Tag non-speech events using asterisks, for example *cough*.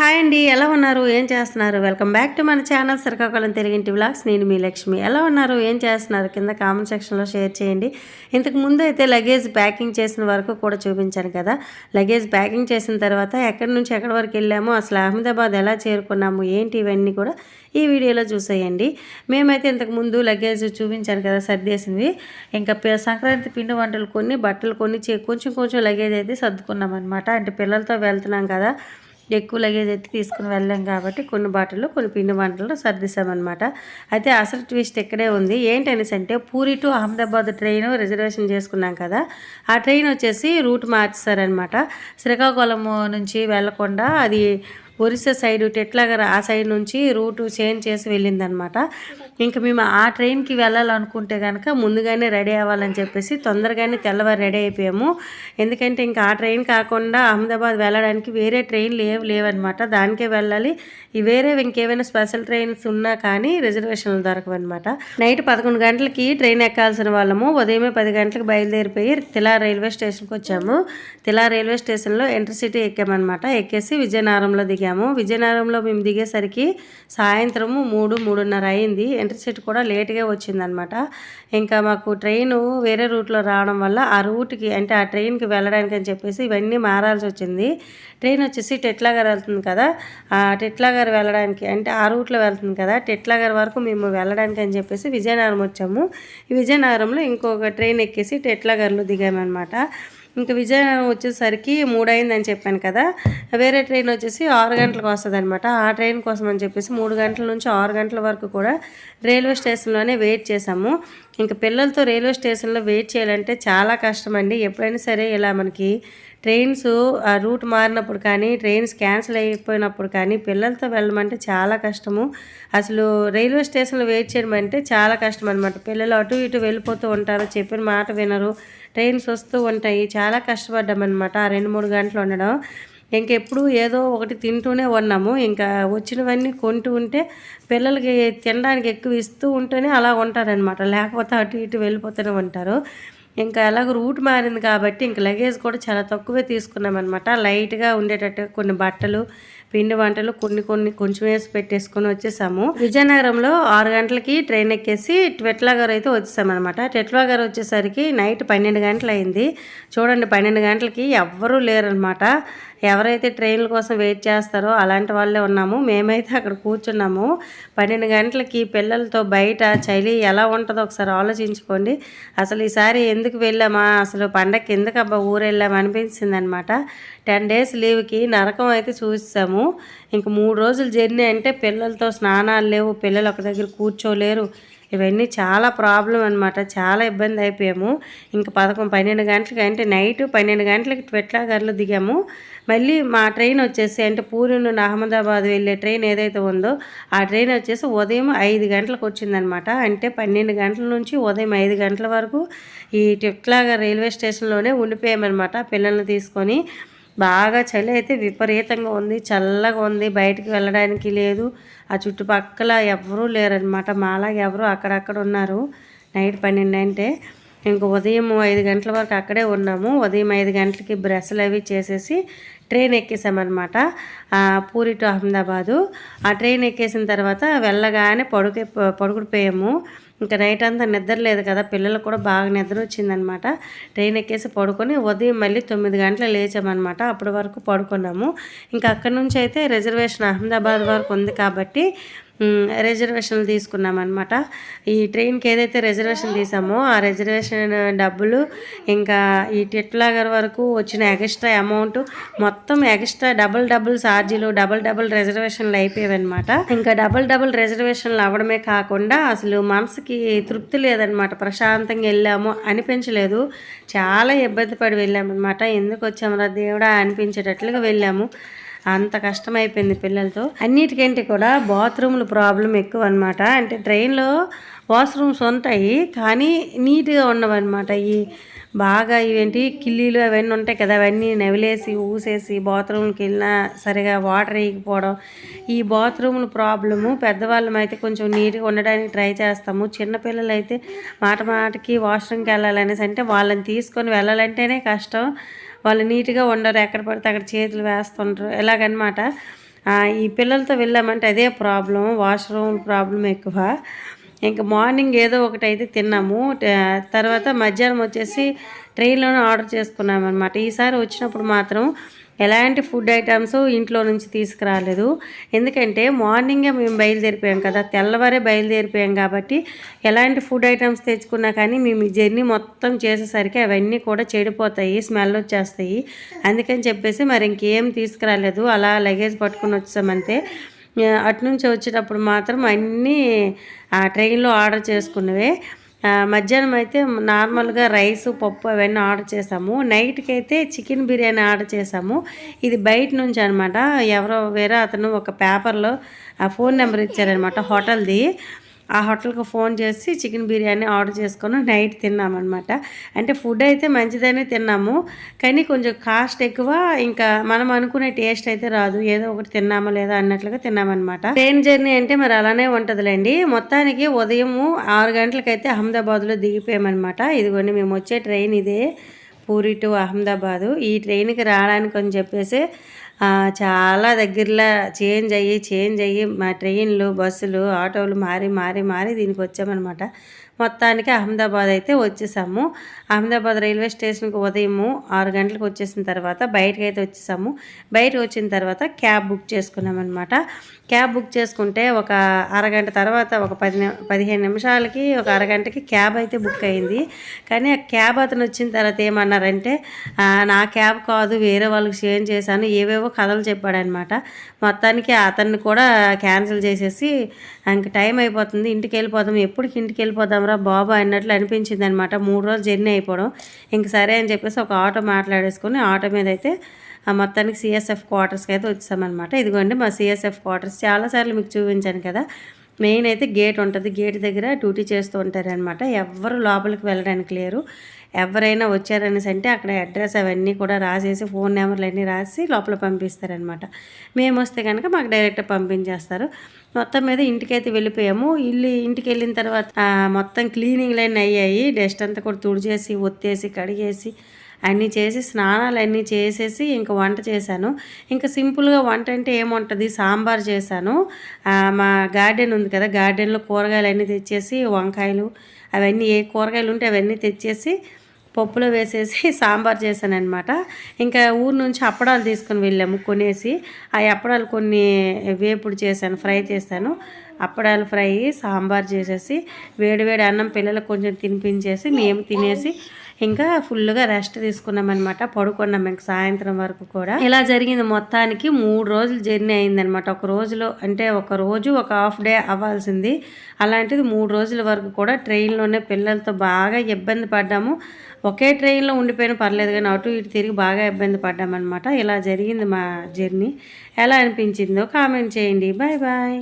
Hi అండి ఎలా ఉన్నారు? ఏం చేస్తున్నారు? వెల్కమ్ బ్యాక్ టు మన ఛానల్ శ్రీకాకుళం తెలుగింటి వ్లాగ్స్. నేను మీ లక్ష్మి. ఎలా ఉన్నారు? ఏం చేస్తున్నారు? కింద కామెంట్ సెక్షన్లో షేర్ చేయండి. ఇంతకు ముందు అయితే లగేజ్ ప్యాకింగ్ చేసిన వరకు కూడా చూపించాను కదా. లగేజ్ ప్యాకింగ్ చేసిన తర్వాత ఎక్కడి నుంచి ఎక్కడి వరకు వెళ్ళామో అసలు అహ్మదాబాద్ ఎలా చేరుకున్నాము ఏంటి ఇవన్నీ కూడా ఈ వీడియోలో చూసేయండి. మేమైతే ఇంతకు ముందు లగేజ్ చూపించాను కదా సర్దేసినవి. ఇంకా సంక్రాంతి పిండి వంటలు కొన్ని బట్టలు కొన్ని కొంచెం కొంచెం లగేజ్ అయితే సర్దుకున్నాం అనమాట అంటే పిల్లలతో వెళ్తున్నాం కదా. ఎక్కువ లగేజ్ అయితే తీసుకుని వెళ్ళాం కాబట్టి కొన్ని బట్టలు కొన్ని పిండి వంటలు సర్దిస్తామన్నమాట అయితే అసలు ట్విస్ట్ ఇక్కడే ఉంది. ఏంటనేసి అంటే Puri to Ahmedabad train reservation చేసుకున్నాం కదా. ఆ ట్రైన్ వచ్చేసి రూట్ మార్చారనమాట శ్రీకాకుళం నుంచి వెళ్ళకుండా అది ఒరిస్సా సైడ్ టెట్లాగర్ ఆ సైడ్ నుంచి రూటు చేంజ్ చేసి వెళ్ళిందనమాట. ఇంకా మేము ఆ ట్రైన్కి వెళ్ళాలనుకుంటే కనుక ముందుగానే రెడీ అవ్వాలని చెప్పేసి తొందరగానే తెల్లవారు రెడీ అయిపోయాము. ఎందుకంటే ఇంకా ఆ ట్రైన్ కాకుండా అహ్మదాబాద్ వెళ్ళడానికి వేరే ట్రైన్లు లేవు లేవన్నమాట దానికే వెళ్ళాలి. ఈ వేరే ఇంకేమైనా స్పెషల్ ట్రైన్స్ ఉన్నా కానీ రిజర్వేషన్లు దొరకవన్నమాట నైట్ పదకొండు గంటలకి ట్రైన్ ఎక్కాల్సిన వాళ్ళము. ఉదయమే పది గంటలకు బయలుదేరిపోయి తిలా రైల్వే స్టేషన్కి వచ్చాము. తిలా రైల్వే స్టేషన్లో ఇంటర్సిటీ ఎక్కామన్నమాట ఎక్కేసి విజయనగరంలో దిగాము. విజయనగరంలో మేము దిగేసరికి సాయంత్రము మూడు మూడున్నర అయింది. ఎంట్రసిటీ కూడా లేట్గా వచ్చిందనమాట. ఇంకా మాకు ట్రైన్ వేరే రూట్లో రావడం వల్ల ఆ రూట్కి అంటే ఆ ట్రైన్కి వెళ్ళడానికి అని చెప్పేసి ఇవన్నీ మారాల్సి వచ్చింది. ట్రైన్ వచ్చేసి టెట్లాగర్ వెళ్తుంది కదా? ఆ టెట్లాగర్ వెళ్ళడానికి అంటే ఆ రూట్లో వెళ్తుంది కదా? టెట్లాగర్ వరకు మేము వెళ్ళడానికి అని చెప్పేసి విజయనగరం వచ్చాము. విజయనగరంలో ఇంకొక ట్రైన్ ఎక్కేసి టెట్లాగర్లో దిగామన్నమాట. ఇంకా విజయనగరం వచ్చేసరికి మూడు అని చెప్పాను కదా. వేరే ట్రైన్ వచ్చేసి ఆరు గంటలకు వస్తుంది అనమాట ఆ ట్రైన్ కోసం అని చెప్పేసి మూడు గంటల నుంచి ఆరు గంటల వరకు కూడా రైల్వే స్టేషన్లోనే వెయిట్ చేసాము ఇంకా పిల్లలతో రైల్వే స్టేషన్లో వెయిట్ చేయాలంటే చాలా కష్టం అండి ఎప్పుడైనా సరే ఇలా మనకి ట్రైన్స్ ఆ రూట్ మారినప్పుడు కానీ ట్రైన్స్ క్యాన్సిల్ అయిపోయినప్పుడు కానీ పిల్లలతో వెళ్ళమంటే చాలా కష్టము. అసలు రైల్వే స్టేషన్లో వెయిట్ చేయడం అంటే చాలా కష్టం అనమాట పిల్లలు అటు ఇటు వెళ్ళిపోతూ ఉంటారు చెప్పిన మాట వినరు. ట్రైన్స్ వస్తూ ఉంటాయి చాలా కష్టపడ్డామన్నమాట ఆ రెండు మూడు గంటలు ఉండడం. ఇంకెప్పుడు ఏదో ఒకటి తింటూనే ఉన్నాము. ఇంకా వచ్చినవన్నీ కొంటూ ఉంటే పిల్లలకి తినడానికి ఎక్కువ ఇస్తూ ఉంటేనే అలా ఉంటారనమాట లేకపోతే అటు ఇటు వెళ్ళిపోతూనే ఉంటారు. ఇంకా అలాగ రూట్ మారింది కాబట్టి ఇంక లగేజ్ కూడా చాలా తక్కువే తీసుకున్నాం అనమాట లైట్గా ఉండేటట్టు కొన్ని బట్టలు పిండి వంటలు కొన్ని కొన్ని కొంచెం వేసి పెట్టేసుకొని వచ్చేసాము. విజయనగరంలో ఆరు గంటలకి ట్రైన్ ఎక్కేసి టెట్లా గారు అయితే వచ్చేసామన్నమాట టెట్లా గారు వచ్చేసరికి నైట్ పన్నెండు గంటలు అయింది చూడండి పన్నెండు గంటలకి ఎవ్వరూ లేరనమాట ఎవరైతే ట్రైన్ల కోసం వెయిట్ చేస్తారో అలాంటి వాళ్ళే ఉన్నాము. మేమైతే అక్కడ కూర్చున్నాము. పన్నెండు గంటలకి పిల్లలతో బయట చలి ఎలా ఉంటుందో ఒకసారి ఆలోచించుకోండి. అసలు ఈసారి ఎందుకు వెళ్ళామా? అసలు పండగకి ఎందుకు అబ్బా ఊరు వెళ్ళామా అనమాట టెన్ డేస్ లీవ్కి నరకం అయితే చూసాము. ఇంక మూడు రోజులు జర్నీ అంటే పిల్లలతో స్నానాలు లేవు. పిల్లలు ఒక దగ్గర కూర్చోలేరు. ఇవన్నీ చాలా ప్రాబ్లం అనమాట చాలా ఇబ్బంది అయిపోయాము. ఇంకా పదకొండు పన్నెండు గంటలకి అంటే నైట్ పన్నెండు గంటలకి ట్వెట్లాగర్లో దిగాము. మళ్ళీ మా ట్రైన్ వచ్చేసి అంటే పూరి నుండి అహ్మదాబాద్ వెళ్ళే ట్రైన్ ఏదైతే ఉందో ఆ ట్రైన్ వచ్చేసి ఉదయం ఐదు గంటలకు వచ్చిందనమాట అంటే పన్నెండు గంటల నుంచి ఉదయం ఐదు గంటల వరకు ఈ ట్వెట్లాగర్ రైల్వే స్టేషన్లోనే ఉండిపోయామన్నమాట పిల్లల్ని తీసుకొని. బాగా చలి అయితే విపరీతంగా ఉంది చల్లగా ఉంది. బయటికి వెళ్ళడానికి లేదు. ఆ చుట్టుపక్కల ఎవరూ లేరనమాట మాలాగా ఎవరు అక్కడక్కడ ఉన్నారు. నైట్ పన్నెండు అంటే ఇంక ఉదయం ఐదు గంటల వరకు అక్కడే ఉన్నాము. ఉదయం ఐదు గంటలకి బ్రష్లు అవి చేసేసి ట్రైన్ ఎక్కేసామన్నమాట. పూరి టు అహ్మదాబాదు. ఆ ట్రైన్ ఎక్కేసిన తర్వాత వెళ్ళగానే పడుకే పడుకుడిపోయాము ఇంకా నైట్ అంతా నిద్ర లేదు కదా పిల్లలకు కూడా బాగా నిద్ర వచ్చిందనమాట. ట్రైన్ ఎక్కేసి పడుకొని ఉదయం మళ్ళీ తొమ్మిది గంటలు లేచామన్నమాట అప్పటి వరకు పడుకున్నాము. ఇంకా అక్కడి నుంచి అయితే రిజర్వేషన్ అహ్మదాబాద్ వరకు ఉంది కాబట్టి రిజర్వేషన్లు తీసుకున్నామన్నమాట. ఈ ట్రైన్కి ఏదైతే రిజర్వేషన్ తీసామో ఆ రిజర్వేషన్ డబ్బులు ఇంకా ఈ టెట్లాగర్ వరకు వచ్చిన ఎక్స్ట్రా అమౌంట్ మొత్తం ఎక్స్ట్రా డబుల్ డబుల్ ఛార్జీలు డబుల్ డబుల్ రిజర్వేషన్లు అయిపోయావన్నమాట. అనమాట ఇంకా డబుల్ డబుల్ రిజర్వేషన్లు అవ్వడమే కాకుండా అసలు మనసుకి తృప్తి లేదనమాట ప్రశాంతంగా వెళ్ళాము అనిపించలేదు. చాలా ఇబ్బంది పడి వెళ్ళామన్నమాట. ఎందుకు వచ్చామరా దేవుడా? అనిపించేటట్లుగా వెళ్ళాము. అంత కష్టమైపోయింది పిల్లలతో. అన్నిటికంటే కూడా బాత్రూమ్ల ప్రాబ్లం ఎక్కువ అనమాట అంటే ట్రైన్లో వాష్రూమ్స్ ఉంటాయి కానీ నీట్గా ఉండవన్నమాట. ఈ బాగా ఇవేంటి కిల్లీలు అవన్నీ ఉంటాయి కదా అవన్నీ నవిలేసి ఊసేసి బాత్రూమ్కి వెళ్ళినా సరిగా వాటర్ వేయకపోవడం. ఈ బాత్రూమ్ల ప్రాబ్లము పెద్దవాళ్ళం అయితే కొంచెం నీట్గా ఉండడానికి ట్రై చేస్తాము. చిన్నపిల్లలు అయితే మాట మాటకి వాష్రూమ్కి వెళ్ళాలనేసి అంటే వాళ్ళని తీసుకొని వెళ్ళాలంటేనే కష్టం. వాళ్ళు నీట్గా ఉండరు ఎక్కడ పడితే అక్కడ చేతులు వేస్తుంటారు ఎలాగనమాట? ఈ పిల్లలతో వెళ్ళామంటే అదే ప్రాబ్లం వాష్రూమ్ ప్రాబ్లం ఎక్కువ. ఇంకా మార్నింగ్ ఏదో ఒకటి అయితే తిన్నాము తర్వాత మధ్యాహ్నం వచ్చేసి ట్రైన్లోనే ఆర్డర్ చేసుకున్నాం అనమాట ఈసారి వచ్చినప్పుడు మాత్రం ఎలాంటి ఫుడ్ ఐటమ్స్ ఇంట్లో నుంచి తీసుకురాలేదు. ఎందుకంటే మార్నింగే మేము బయలుదేరిపోయాం కదా తెల్లవారే బయలుదేరిపోయాం కాబట్టి ఎలాంటి ఫుడ్ ఐటమ్స్ తెచ్చుకున్నా కానీ మేము ఈ జర్నీ మొత్తం చేసేసరికి అవన్నీ కూడా చెడిపోతాయి స్మెల్ వచ్చేస్తాయి. అందుకని చెప్పేసి మరి ఇంకేం తీసుకురాలేదు అలా లగేజ్ పట్టుకుని వచ్చామంతే అటు నుంచి వచ్చేటప్పుడు మాత్రం అన్నీ ఆ ట్రైన్లో ఆర్డర్ చేసుకున్నవే. మధ్యాహ్నం అయితే నార్మల్గా రైస్ పప్పు అవన్నీ ఆర్డర్ చేసాము నైట్కి అయితే చికెన్ బిర్యానీ ఆర్డర్ చేసాము ఇది బయట నుంచి అనమాట ఎవరో వేరే అతను ఒక పేపర్లో ఆ ఫోన్ నెంబర్ ఇచ్చారనమాట హోటల్ది. ఆ హోటల్కి ఫోన్ చేసి చికెన్ బిర్యానీ ఆర్డర్ చేసుకొని నైట్ తిన్నామన్నమాట. అంటే ఫుడ్ అయితే మంచిదనే తిన్నాము. కానీ కొంచెం కాస్ట్ ఎక్కువ ఇంకా మనం అనుకునే టేస్ట్ అయితే రాదు. ఏదో ఒకటి తిన్నామా లేదా అన్నట్లుగా తిన్నామన్నమాట. ట్రైన్ జర్నీ అంటే మరి అలానే ఉంటుందిలేండి. మొత్తానికి ఉదయం ఆరు గంటలకైతే అహ్మదాబాద్లో దిగిపోయామన్నమాట. ఇదిగోండి మేము వచ్చే ట్రైన్ ఇదే. పూరి టు అహ్మదాబాదు. ఈ ట్రైన్కి రావడానికి అని చెప్పేసి చాలా దగ్గరలో చేంజ్ అయ్యి చేంజ్ అయ్యి మా ట్రైన్లు బస్సులు ఆటోలు మారి మారి మారి దీనికి వచ్చామన్నమాట మొత్తానికి అహ్మదాబాద్ అయితే వచ్చేసాము. అహ్మదాబాద్ రైల్వే స్టేషన్కి ఉదయము ఆరు గంటలకు వచ్చేసిన తర్వాత బయటకు అయితే వచ్చేసాము. బయటకు వచ్చిన తర్వాత క్యాబ్ బుక్ చేసుకున్నామన్నమాట. క్యాబ్ బుక్ చేసుకుంటే ఒక అరగంట తర్వాత ఒక పది పదిహేను నిమిషాలకి ఒక అరగంటకి క్యాబ్ అయితే బుక్ అయింది. కానీ ఆ క్యాబ్ అతను వచ్చిన తర్వాత ఏమన్నారంటే నా క్యాబ్ కాదు వేరే వాళ్ళకి షేర్ చేశాను ఏవేవో కథలు చెప్పాడనమాట మొత్తానికి అతన్ని కూడా క్యాన్సిల్ చేసేసి ఇంక టైం అయిపోతుంది ఇంటికి వెళ్ళిపోదాం ఎప్పటికి ఇంటికి వెళ్ళిపోదాం రా బాబు అన్నట్లు అనిపించింది అనమాట మూడు రోజులు జర్నీ అయిపోవడం. ఇంక సరే అని చెప్పేసి ఒక ఆటో మాట్లాడేసుకొని ఆటో మీద అయితే ఆ మొత్తానికి సిఎస్ఎఫ్ క్వార్టర్స్కి అయితే వచ్చామన్నమాట. ఇదిగోండి మా సిఎస్ఎఫ్ క్వార్టర్స్ చాలాసార్లు మీకు చూపించాను కదా. మెయిన్ అయితే గేట్ ఉంటుంది. గేట్ దగ్గర డ్యూటీ చేస్తూ ఉంటారనమాట ఎవ్వరు లోపలికి వెళ్ళడానికి లేరు. ఎవరైనా వచ్చారనేసి అంటే అక్కడ అడ్రస్ అవన్నీ కూడా రాసేసి ఫోన్ నెంబర్లు అన్నీ రాసి లోపల పంపిస్తారనమాట మేము వస్తే కనుక మాకు డైరెక్ట్ పంపించేస్తారు. మొత్తం మీద ఇంటికైతే వెళ్ళిపోయాము. ఇల్లు ఇంటికి వెళ్ళిన తర్వాత మొత్తం క్లీనింగ్లు అన్నీ అయ్యాయి. డస్ట్ అంతా కూడా తుడిచేసి ఒత్తేసి కడిగేసి అన్నీ చేసి స్నానాలు అన్నీ చేసేసి ఇంకా వంట చేశాను. ఇంకా సింపుల్గా వంట అంటే ఏముంటుంది? సాంబార్ చేశాను. మా గార్డెన్ ఉంది కదా గార్డెన్లో కూరగాయలు అన్నీ తెచ్చేసి వంకాయలు అవన్నీ ఏ కూరగాయలు ఉంటే అవన్నీ తెచ్చేసి పప్పులో వేసేసి *laughs* సాంబార్ చేశాను అనమాట ఇంకా ఊరు నుంచి అప్పడాలు తీసుకొని వెళ్ళాము కొనేసి. ఆ అప్పడాలు కొన్ని వేపుడు చేశాను ఫ్రై చేశాను. అప్పడాలు ఫ్రై సాంబార్ చేసేసి వేడివేడి అన్నం పిల్లలకు కొంచెం తినిపించేసి మేము తినేసి ఇంకా ఫుల్గా రెస్ట్ తీసుకున్నాం అనమాట పడుకున్నాం ఇంక సాయంత్రం వరకు కూడా. ఇలా జరిగింది మొత్తానికి మూడు రోజులు జర్నీ అయిందనమాట ఒక రోజులో అంటే ఒక రోజు ఒక హాఫ్ డే అవ్వాల్సింది. అలాంటిది మూడు రోజుల వరకు కూడా ట్రైన్లోనే పిల్లలతో బాగా ఇబ్బంది పడ్డాము. ఒకే ట్రైన్లో ఉండిపోయినా పర్లేదు కానీ అటు ఇటు తిరిగి బాగా ఇబ్బంది పడ్డామన్నమాట. ఇలా జరిగింది మా జర్నీ. ఎలా అనిపించిందో కామెంట్ చేయండి. Bye bye.